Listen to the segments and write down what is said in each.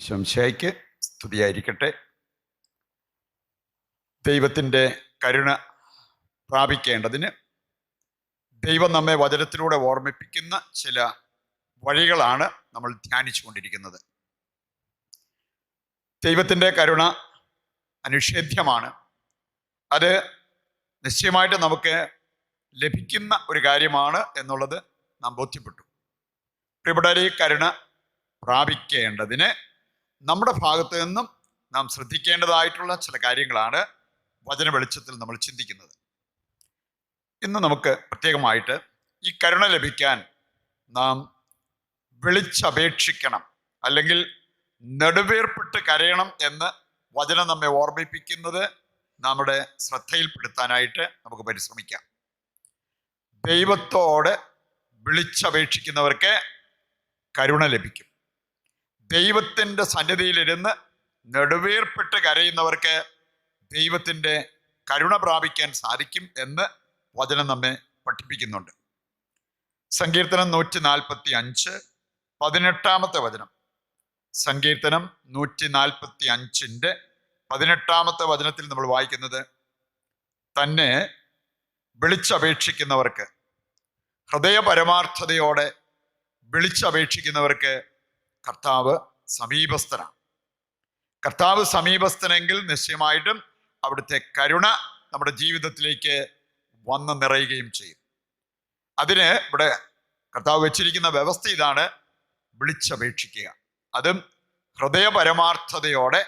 ശംശയ്ക്ക് സ്തുതിയായിരിക്കട്ടെ. ദൈവത്തിന്റെ കരുണ പ്രാപിക്കേണ്ടതിന് ദൈവം നമ്മെ വചനത്തിലൂടെ ഓർമ്മിപ്പിക്കുന്ന ചില വഴികളാണ് നമ്മൾ ധ്യാനിച്ചു കൊണ്ടിരിക്കുന്നത് ദൈവത്തിന്റെ കരുണ അനുഷേധ്യമാണ്. അത് നിശ്ചയമായിട്ട് നമുക്ക് ലഭിക്കുന്ന ഒരു കാര്യമാണ് എന്നുള്ളത് നാം ബോധ്യപ്പെട്ടു. പ്രിയപ്പെട്ടവരെ കരുണ പ്രാപിക്കേണ്ടതിന് നമ്മുടെ ഭാഗത്തു നിന്നും നാം ശ്രദ്ധിക്കേണ്ടതായിട്ടുള്ള ചില കാര്യങ്ങളാണ് വചന വെളിച്ചത്തിൽ നമ്മൾ ചിന്തിക്കുന്നത്. ഇന്ന് നമുക്ക് പ്രത്യേകമായിട്ട് ഈ കരുണ ലഭിക്കാൻ നാം വിളിച്ചപേക്ഷിക്കണം അല്ലെങ്കിൽ നെടുവേർപ്പെട്ട് കരയണം എന്ന് വചനം നമ്മെ ഓർമ്മിപ്പിക്കുന്നത് നമ്മുടെ ശ്രദ്ധയിൽപ്പെടുത്താനായിട്ട് നമുക്ക് പരിശ്രമിക്കാം. ദൈവത്തോട് വിളിച്ചപേക്ഷിക്കുന്നവർക്ക് കരുണ ലഭിക്കും. ദൈവത്തിന്റെ സന്നിധിയിലിരുന്ന് നെടുവേർപ്പെട്ട് കരയുന്നവർക്ക് ദൈവത്തിന്റെ കരുണ പ്രാപിക്കാൻ സാധിക്കും എന്ന് വചനം നമ്മെ പഠിപ്പിക്കുന്നുണ്ട്. സങ്കീർത്തനം നൂറ്റി നാൽപ്പത്തി അഞ്ച് പതിനെട്ടാമത്തെ വചനം. സങ്കീർത്തനം നൂറ്റി നാൽപ്പത്തി അഞ്ചിന്റെ പതിനെട്ടാമത്തെ വചനത്തിൽ നമ്മൾ വായിക്കുന്നത് തന്നെ വിളിച്ചപേക്ഷിക്കുന്നവർക്ക് ഹൃദയപരമാർത്ഥതയോടെ വിളിച്ചപേക്ഷിക്കുന്നവർക്ക് കർത്താവ് സമീപസ്ഥനാണ്. കർത്താവ് സമീപസ്ഥനെങ്കിൽ നിശ്ചയമായിട്ടും അവിടുത്തെ കരുണ നമ്മുടെ ജീവിതത്തിലേക്ക് വന്ന് നിറയുകയും ചെയ്യും. അതിന് ഇവിടെ കർത്താവ് വെച്ചിരിക്കുന്ന വ്യവസ്ഥ ഇതാണ് വിളിച്ചപേക്ഷിക്കുക. അതും ഹൃദയപരമാർത്ഥതയോടെ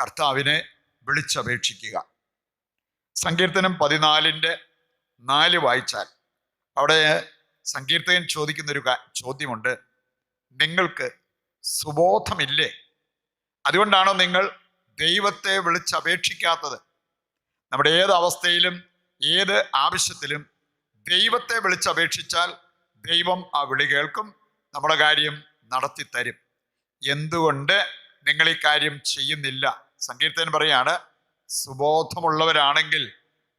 കർത്താവിനെ വിളിച്ചപേക്ഷിക്കുക. സങ്കീർത്തനം പതിനാലിന്റെ നാല് വായിച്ചാൽ അവിടെ സങ്കീർത്തകൻ ചോദിക്കുന്നൊരു ചോദ്യമുണ്ട്. നിങ്ങൾക്ക് സുബോധമില്ലേ? അതുകൊണ്ടാണോ നിങ്ങൾ ദൈവത്തെ വിളിച്ചപേക്ഷിക്കാത്തത്? നമ്മുടെ ഏത് അവസ്ഥയിലും ഏത് ആവശ്യത്തിലും ദൈവത്തെ വിളിച്ചപേക്ഷിച്ചാൽ ദൈവം ആ വിളി കേൾക്കും നമ്മുടെ കാര്യം നടത്തി തരും എന്തുകൊണ്ട് നിങ്ങൾ ഈ കാര്യം ചെയ്യുന്നില്ല? സങ്കീർത്തൻ പറയാണ് സുബോധമുള്ളവരാണെങ്കിൽ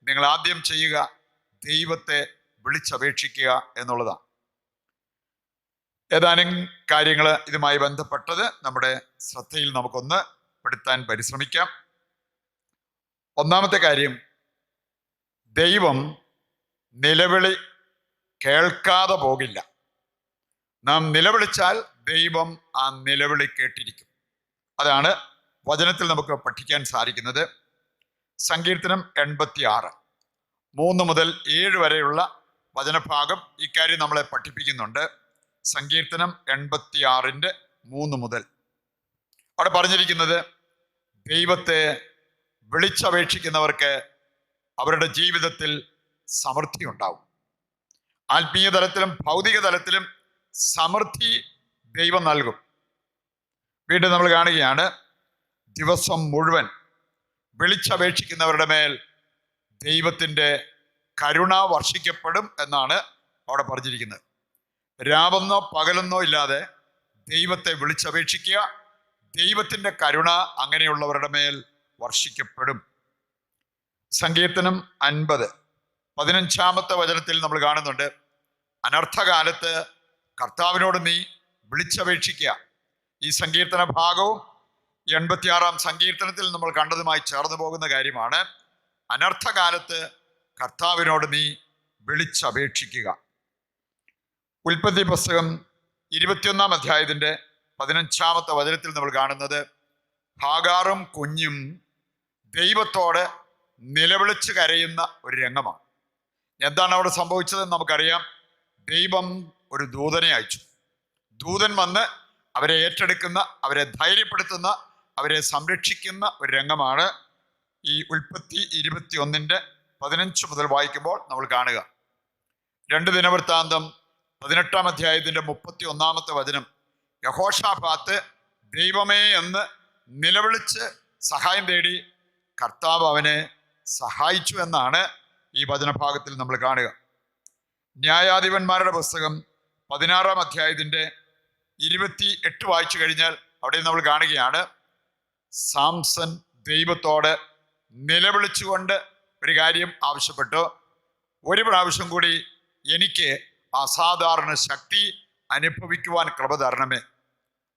നിങ്ങൾ ആദ്യം ചെയ്യുക ദൈവത്തെ വിളിച്ചപേക്ഷിക്കുക എന്നുള്ളതാണ്. ഏതാനും കാര്യങ്ങൾ ഇതുമായി ബന്ധപ്പെട്ടത് നമ്മുടെ ശ്രദ്ധയിൽ നമുക്കൊന്ന് പെടുത്താൻ പരിശ്രമിക്കാം. ഒന്നാമത്തെ കാര്യം ദൈവം നിലവിളി കേൾക്കാതെ പോകില്ല. നാം നിലവിളിച്ചാൽ ദൈവം ആ നിലവിളി കേട്ടിരിക്കും. അതാണ് വചനത്തിൽ നമുക്ക് പഠിക്കാൻ സാധിക്കുന്നത്. സങ്കീർത്തനം എൺപത്തി ആറ് മൂന്ന് മുതൽ ഏഴ് വരെയുള്ള വചനഭാഗം ഇക്കാര്യം നമ്മളെ പഠിപ്പിക്കുന്നുണ്ട്. സങ്കീർത്തനം എൺപത്തി ആറിന്റെ മൂന്ന് മുതൽ. അവിടെ പറഞ്ഞിരിക്കുന്നത് ദൈവത്തെ വിളിച്ചപേക്ഷിക്കുന്നവർക്ക് അവരുടെ ജീവിതത്തിൽ സമൃദ്ധി ഉണ്ടാവും. ആത്മീയ തലത്തിലും ഭൗതിക തലത്തിലും സമൃദ്ധി ദൈവം നൽകും. വീണ്ടും നമ്മൾ കാണുകയാണ് ദിവസം മുഴുവൻ വിളിച്ചപേക്ഷിക്കുന്നവരുടെ മേൽ ദൈവത്തിന്റെ കരുണ വർഷിക്കപ്പെടും എന്നാണ് അവിടെ പറഞ്ഞിരിക്കുന്നത്. രാവെന്നോ പകലെന്നോ ഇല്ലാതെ ദൈവത്തെ വിളിച്ചപേക്ഷിക്കുക ദൈവത്തിന്റെ കരുണ അങ്ങനെയുള്ളവരുടെ മേൽ വർഷിക്കപ്പെടും. സങ്കീർത്തനം അൻപത്. പതിനഞ്ചാമത്തെ വചനത്തിൽ നമ്മൾ കാണുന്നുണ്ട് അനർത്ഥകാലത്ത് കർത്താവിനോട് നീ വിളിച്ചപേക്ഷിക്കുക. ഈ സങ്കീർത്തന ഭാഗവും എൺപത്തിയാറാം സങ്കീർത്തനത്തിൽ നമ്മൾ കണ്ടതുമായി ചേർന്ന് പോകുന്ന കാര്യമാണ് അനർത്ഥകാലത്ത് കർത്താവിനോട് നീ വിളിച്ചപേക്ഷിക്കുക. ഉൽപ്പത്തി പുസ്തകം ഇരുപത്തിയൊന്നാം അധ്യായത്തിന്റെ പതിനഞ്ചാമത്തെ വചനത്തിൽ നമ്മൾ കാണുന്നത് ഹാഗാറും കുഞ്ഞും ദൈവത്തോട് നിലവിളിച്ച് കരയുന്ന ഒരു രംഗമാണ്. എന്താണ് അവിടെ സംഭവിച്ചതെന്ന് നമുക്കറിയാം. ദൈവം ഒരു ദൂതനെ അയച്ചു. ദൂതൻ വന്ന് അവരെ ഏറ്റെടുക്കുന്ന അവരെ ധൈര്യപ്പെടുത്തുന്ന അവരെ സംരക്ഷിക്കുന്ന ഒരു രംഗമാണ് ഈ ഉൽപ്പത്തി ഇരുപത്തി ഒന്നിന്റെ പതിനഞ്ച് മുതൽ വായിക്കുമ്പോൾ നമ്മൾ കാണുക. രണ്ട് ദിനവൃത്താന്തം പതിനെട്ടാം അധ്യായത്തിന്റെ മുപ്പത്തി ഒന്നാമത്തെ വചനം. യഹോഷാഭാത്ത് ദൈവമേ എന്ന് നിലവിളിച്ച് സഹായം തേടി കർത്താവ് അവനെ സഹായിച്ചു എന്നാണ് ഈ വചനഭാഗത്തിൽ നമ്മൾ കാണുക. ന്യായാധിപന്മാരുടെ പുസ്തകം പതിനാറാം അധ്യായത്തിന്റെ ഇരുപത്തി എട്ട് വായിച്ചു കഴിഞ്ഞാൽ അവിടെ നമ്മൾ കാണുകയാണ് സാംസൺ ദൈവത്തോട് നിലവിളിച്ചുകൊണ്ട് ഒരു കാര്യം ആവശ്യപ്പെട്ടു. ഒരു പ്രാവശ്യം കൂടി എനിക്ക് അസാധാരണ ശക്തി അനുഭവിക്കുവാൻ കൃപ തരണമേ.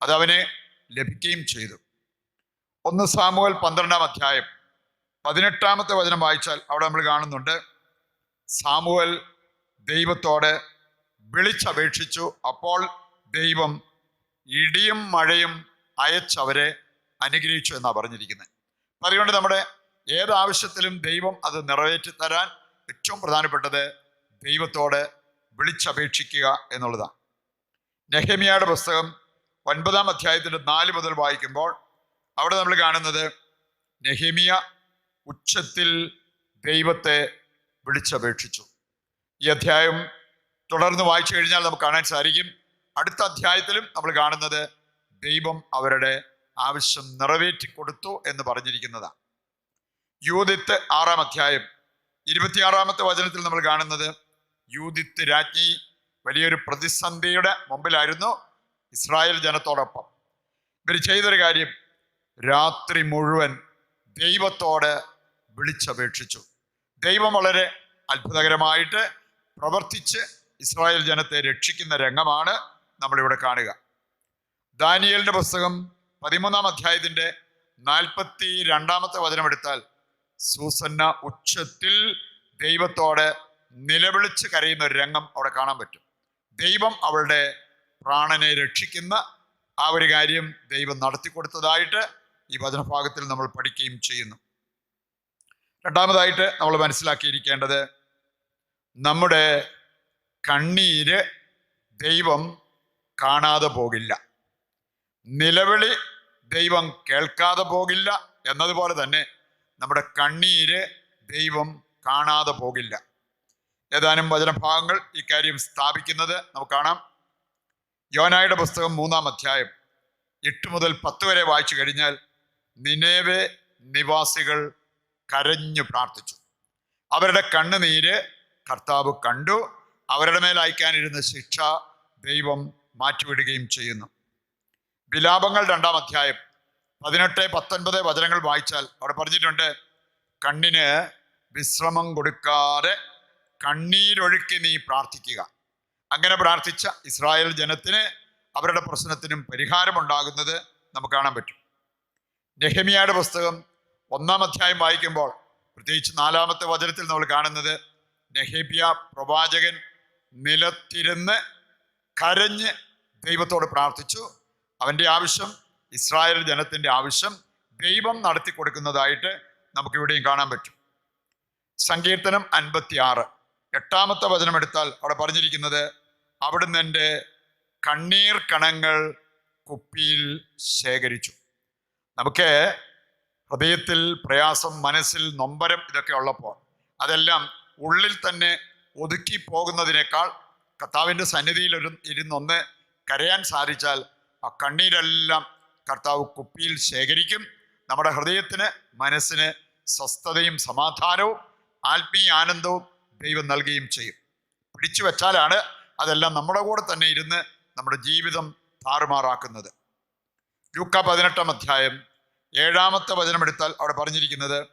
അതവനെ ലഭിക്കുകയും ചെയ്തു. ഒന്ന് സാമുവൽ പന്ത്രണ്ടാം അധ്യായം പതിനെട്ടാമത്തെ വചനം വായിച്ചാൽ അവിടെ നമ്മൾ കാണുന്നുണ്ട് സാമുവൽ ദൈവത്തോട് വിളിച്ചപേക്ഷിച്ചു. അപ്പോൾ ദൈവം ഇടിയും മഴയും അയച്ചവരെ അനുഗ്രഹിച്ചു എന്നാണ് പറഞ്ഞിരിക്കുന്നത്. അതുകൊണ്ട് നമ്മുടെ ഏതാവശ്യത്തിലും ദൈവം അത് നിറവേറ്റി തരാൻ ഏറ്റവും പ്രധാനപ്പെട്ടത് ദൈവത്തോട് വിളിച്ചപേക്ഷിക്കുക എന്നുള്ളതാണ്. നെഹമിയയുടെ പുസ്തകം ഒൻപതാം അധ്യായത്തിന്റെ നാല് മുതൽ വായിക്കുമ്പോൾ അവിടെ നമ്മൾ കാണുന്നത് നെഹമിയ ഉച്ചത്തിൽ ദൈവത്തെ വിളിച്ചപേക്ഷിച്ചു. ഈ അധ്യായം തുടർന്ന് വായിച്ചു കഴിഞ്ഞാൽ നമുക്ക് കാണാൻ സാധിക്കും. അടുത്ത അധ്യായത്തിലും നമ്മൾ കാണുന്നത് ദൈവം അവരുടെ ആവശ്യം നിറവേറ്റി കൊടുത്തു എന്ന് പറഞ്ഞിരിക്കുന്നതാണ്. യൂതിത്ത് ആറാം അധ്യായം ഇരുപത്തിയാറാമത്തെ വചനത്തിൽ നമ്മൾ കാണുന്നത് യൂതിത്ത് രാജ്ഞി വലിയൊരു പ്രതിസന്ധിയുടെ മുമ്പിലായിരുന്നു ഇസ്രായേൽ ജനത്തോടൊപ്പം. ഇവർ ചെയ്തൊരു കാര്യം രാത്രി മുഴുവൻ ദൈവത്തോട് വിളിച്ചപേക്ഷിച്ചു. ദൈവം വളരെ അത്ഭുതകരമായിട്ട് പ്രവർത്തിച്ച് ഇസ്രായേൽ ജനത്തെ രക്ഷിക്കുന്ന രംഗമാണ് നമ്മളിവിടെ കാണുക. ദാനിയലിന്റെ പുസ്തകം പതിമൂന്നാം അധ്യായത്തിന്റെ നാൽപ്പത്തി രണ്ടാമത്തെ വചനം എടുത്താൽ സൂസന്ന ഉച്ചത്തിൽ ദൈവത്തോട് നിലവിളിച്ച് കരയുന്ന ഒരു രംഗം അവിടെ കാണാൻ പറ്റും. ദൈവം അവളുടെ പ്രാണനെ രക്ഷിക്കുന്ന ആ ഒരു കാര്യം ദൈവം നടത്തി കൊടുത്തതായിട്ട് ഈ വചനഭാഗത്തിൽ നമ്മൾ പഠിക്കുകയും ചെയ്യുന്നു. രണ്ടാമതായിട്ട് നമ്മൾ മനസ്സിലാക്കിയിരിക്കേണ്ടത് നമ്മുടെ കണ്ണീര് ദൈവം കാണാതെ പോകില്ല. നിലവിളി ദൈവം കേൾക്കാതെ പോകില്ല എന്നതുപോലെ തന്നെ നമ്മുടെ കണ്ണീര് ദൈവം കാണാതെ പോകില്ല. ഏതാനും വചനഭാഗങ്ങൾ ഇക്കാര്യം സ്ഥാപിക്കുന്നത് നമുക്ക് കാണാം. യോനായുടെ പുസ്തകം മൂന്നാം അധ്യായം എട്ട് മുതൽ പത്ത് വരെ വായിച്ചു കഴിഞ്ഞാൽ നിനേവെ നിവാസികൾ കരഞ്ഞു പ്രാർത്ഥിച്ചു. അവരുടെ കണ്ണുനീര് കർത്താവ് കണ്ടു. അവരുടെ മേൽ അയക്കാനിരുന്ന ശിക്ഷ ദൈവം മാറ്റിവിടുകയും ചെയ്യുന്നു. വിലാപങ്ങൾ രണ്ടാം അധ്യായം പതിനെട്ട് പത്തൊൻപത് വചനങ്ങൾ വായിച്ചാൽ അവിടെ പറഞ്ഞിട്ടുണ്ട് കണ്ണിന് വിശ്രമം കൊടുക്കാതെ കണ്ണീരൊഴുക്കി നീ പ്രാർത്ഥിക്കുക. അങ്ങനെ പ്രാർത്ഥിച്ച ഇസ്രായേൽ ജനത്തിന് അവരുടെ പ്രശ്നത്തിനും പരിഹാരമുണ്ടാകുന്നത് നമുക്ക് കാണാൻ പറ്റും. നെഹമിയയുടെ പുസ്തകം ഒന്നാം അധ്യായം വായിക്കുമ്പോൾ പ്രത്യേകിച്ച് നാലാമത്തെ വചനത്തിൽ നമ്മൾ കാണുന്നത് നെഹേബിയ പ്രവാചകൻ നിലത്തിരുന്ന് കരഞ്ഞ് ദൈവത്തോട് പ്രാർത്ഥിച്ചു. അവന്റെ ആവശ്യം ഇസ്രായേൽ ജനത്തിന്റെ ആവശ്യം ദൈവം നടത്തി കൊടുക്കുന്നതായിട്ട് നമുക്കിവിടെയും കാണാൻ പറ്റും. സങ്കീർത്തനം അൻപത്തി ആറ് എട്ടാമത്തെ വചനം എടുത്താൽ അവിടെ പറഞ്ഞിരിക്കുന്നത് അവിടുന്ന് എന്റെ കണ്ണീർ കണങ്ങൾ കുപ്പിയിൽ ശേഖരിച്ചു. നമുക്ക് ഹൃദയത്തിൽ പ്രയാസം മനസ്സിൽ നൊമ്പരം ഇതൊക്കെ ഉള്ളപ്പോൾ അതെല്ലാം ഉള്ളിൽ തന്നെ ഒതുക്കി പോകുന്നതിനേക്കാൾ കർത്താവിന്റെ സന്നിധിയിൽ ഒരു ഇരുന്നൊന്ന് കരയാൻ സാധിച്ചാൽ ആ കണ്ണീരെല്ലാം കർത്താവ് കുപ്പിയിൽ ശേഖരിക്കും. നമ്മുടെ ഹൃദയത്തിന് മനസ്സിന് സ്വസ്ഥതയും സമാധാനവും ആത്മീയ ആനന്ദവും ദൈവം നൽകുകയും ചെയ്യും. പിടിച്ചു വെച്ചാലാണ് അതെല്ലാം നമ്മുടെ കൂടെ തന്നെ ഇരുന്ന് നമ്മുടെ ജീവിതം താറുമാറാക്കുന്നത്. ലൂക്ക പതിനെട്ടാം അധ്യായം ഏഴാമത്തെ വചനം എടുത്താൽ അവിടെ പറഞ്ഞിരിക്കുന്നത്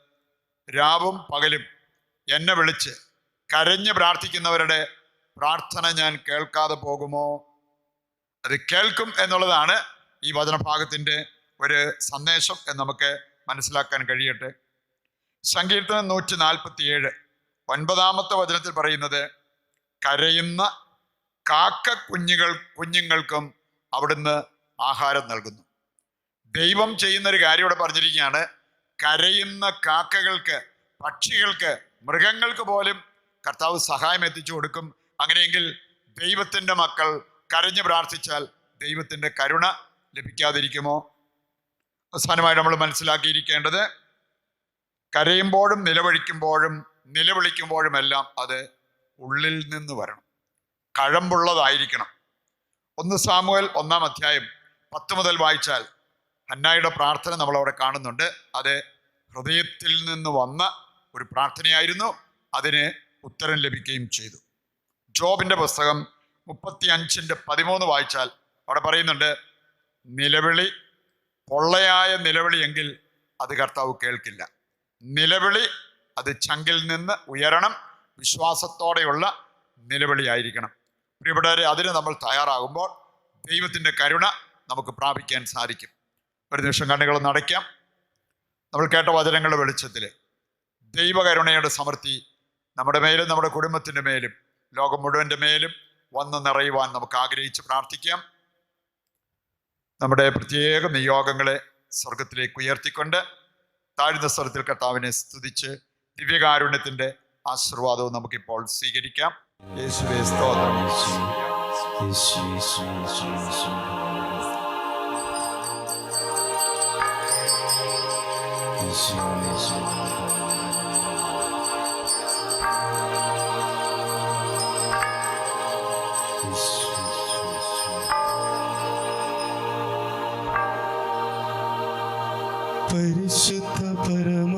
രാവും പകലും എന്നെ വിളിച്ച് കരഞ്ഞ് പ്രാർത്ഥിക്കുന്നവരുടെ പ്രാർത്ഥന ഞാൻ കേൾക്കാതെ പോകുമോ? അത് കേൾക്കും എന്നുള്ളതാണ് ഈ വചനഭാഗത്തിന്റെ ഒരു സന്ദേശം എന്ന് നമുക്ക് മനസ്സിലാക്കാൻ കഴിയട്ടെ. സങ്കീർത്തനം നൂറ്റി നാൽപ്പത്തിയേഴ് ഒൻപതാമത്തെ വചനത്തിൽ പറയുന്നത് കരയുന്ന കാക്ക കുഞ്ഞുങ്ങൾ കുഞ്ഞുങ്ങൾക്കും അവിടുന്ന് ആഹാരം നൽകുന്നു. ദൈവം ചെയ്യുന്ന ഒരു കാര്യം ഇവിടെ പറഞ്ഞിരിക്കുകയാണ്. കരയുന്ന കാക്കകൾക്ക് പക്ഷികൾക്ക് മൃഗങ്ങൾക്ക് പോലും കർത്താവ് സഹായം എത്തിച്ചു കൊടുക്കും. അങ്ങനെയെങ്കിൽ ദൈവത്തിന്റെ മക്കൾ കരഞ്ഞു പ്രാർത്ഥിച്ചാൽ ദൈവത്തിന്റെ കരുണ ലഭിക്കാതിരിക്കുമോ? അവസാനമായി നമ്മൾ മനസ്സിലാക്കിയിരിക്കേണ്ടത് കരയുമ്പോഴും നിലവിളിക്കുമ്പോഴും നിലവിളിക്കുമ്പോഴുമെല്ലാം അത് ഉള്ളിൽ നിന്ന് വരണം. കഴമ്പുള്ളതായിരിക്കണം. ഒന്ന് സാമുവൽ ഒന്നാം അധ്യായം പത്ത് മുതൽ വായിച്ചാൽ ഹന്നായുടെ പ്രാർത്ഥന നമ്മൾ അവിടെ കാണുന്നുണ്ട്. അത് ഹൃദയത്തിൽ നിന്ന് വന്ന ഒരു പ്രാർത്ഥനയായിരുന്നു. അതിന് ഉത്തരം ലഭിക്കുകയും ചെയ്തു. ജോബിന്റെ പുസ്തകം മുപ്പത്തി അഞ്ചിന്റെ പതിമൂന്ന് വായിച്ചാൽ അവിടെ പറയുന്നുണ്ട് നിലവിളി പൊള്ളയായ നിലവിളിയെങ്കിൽ അത് കർത്താവ് കേൾക്കില്ല. നിലവിളി അത് ചങ്കിൽ നിന്ന് ഉയരണം വിശ്വാസത്തോടെയുള്ള നിലവിളിയായിരിക്കണം. പ്രിയപ്പെട്ടവരെ അതിന് നമ്മൾ തയ്യാറാകുമ്പോൾ ദൈവത്തിന്റെ കരുണ നമുക്ക് പ്രാപിക്കാൻ സാധിക്കും. ഒരു നിമിഷം കണ്ണുകൾ നടയ്ക്കാം നമ്മൾ കേട്ട വചനങ്ങളുടെ വെളിച്ചത്തിൽ ദൈവകരുണയുടെ സമൃദ്ധി നമ്മുടെ മേലും നമ്മുടെ കുടുംബത്തിന്റെ മേലും ലോകം മുഴുവന്റെ മേലും വന്ന് നിറയുവാൻ നമുക്ക് ആഗ്രഹിച്ച് പ്രാർത്ഥിക്കാം. നമ്മുടെ പ്രത്യേക നിയോഗങ്ങളെ സ്വർഗത്തിലേക്ക് ഉയർത്തിക്കൊണ്ട് താഴ്ന്ന സ്വരത്തിൽ കർത്താവിനെ സ്തുതിച്ച് ദിവ്യകാരുണ്യത്തിന്റെ ആശീർവാദവും നമുക്കിപ്പോൾ സ്വീകരിക്കാം. യേശുവേ സ്തോത്രം. പരിശുദ്ധ പരമമാ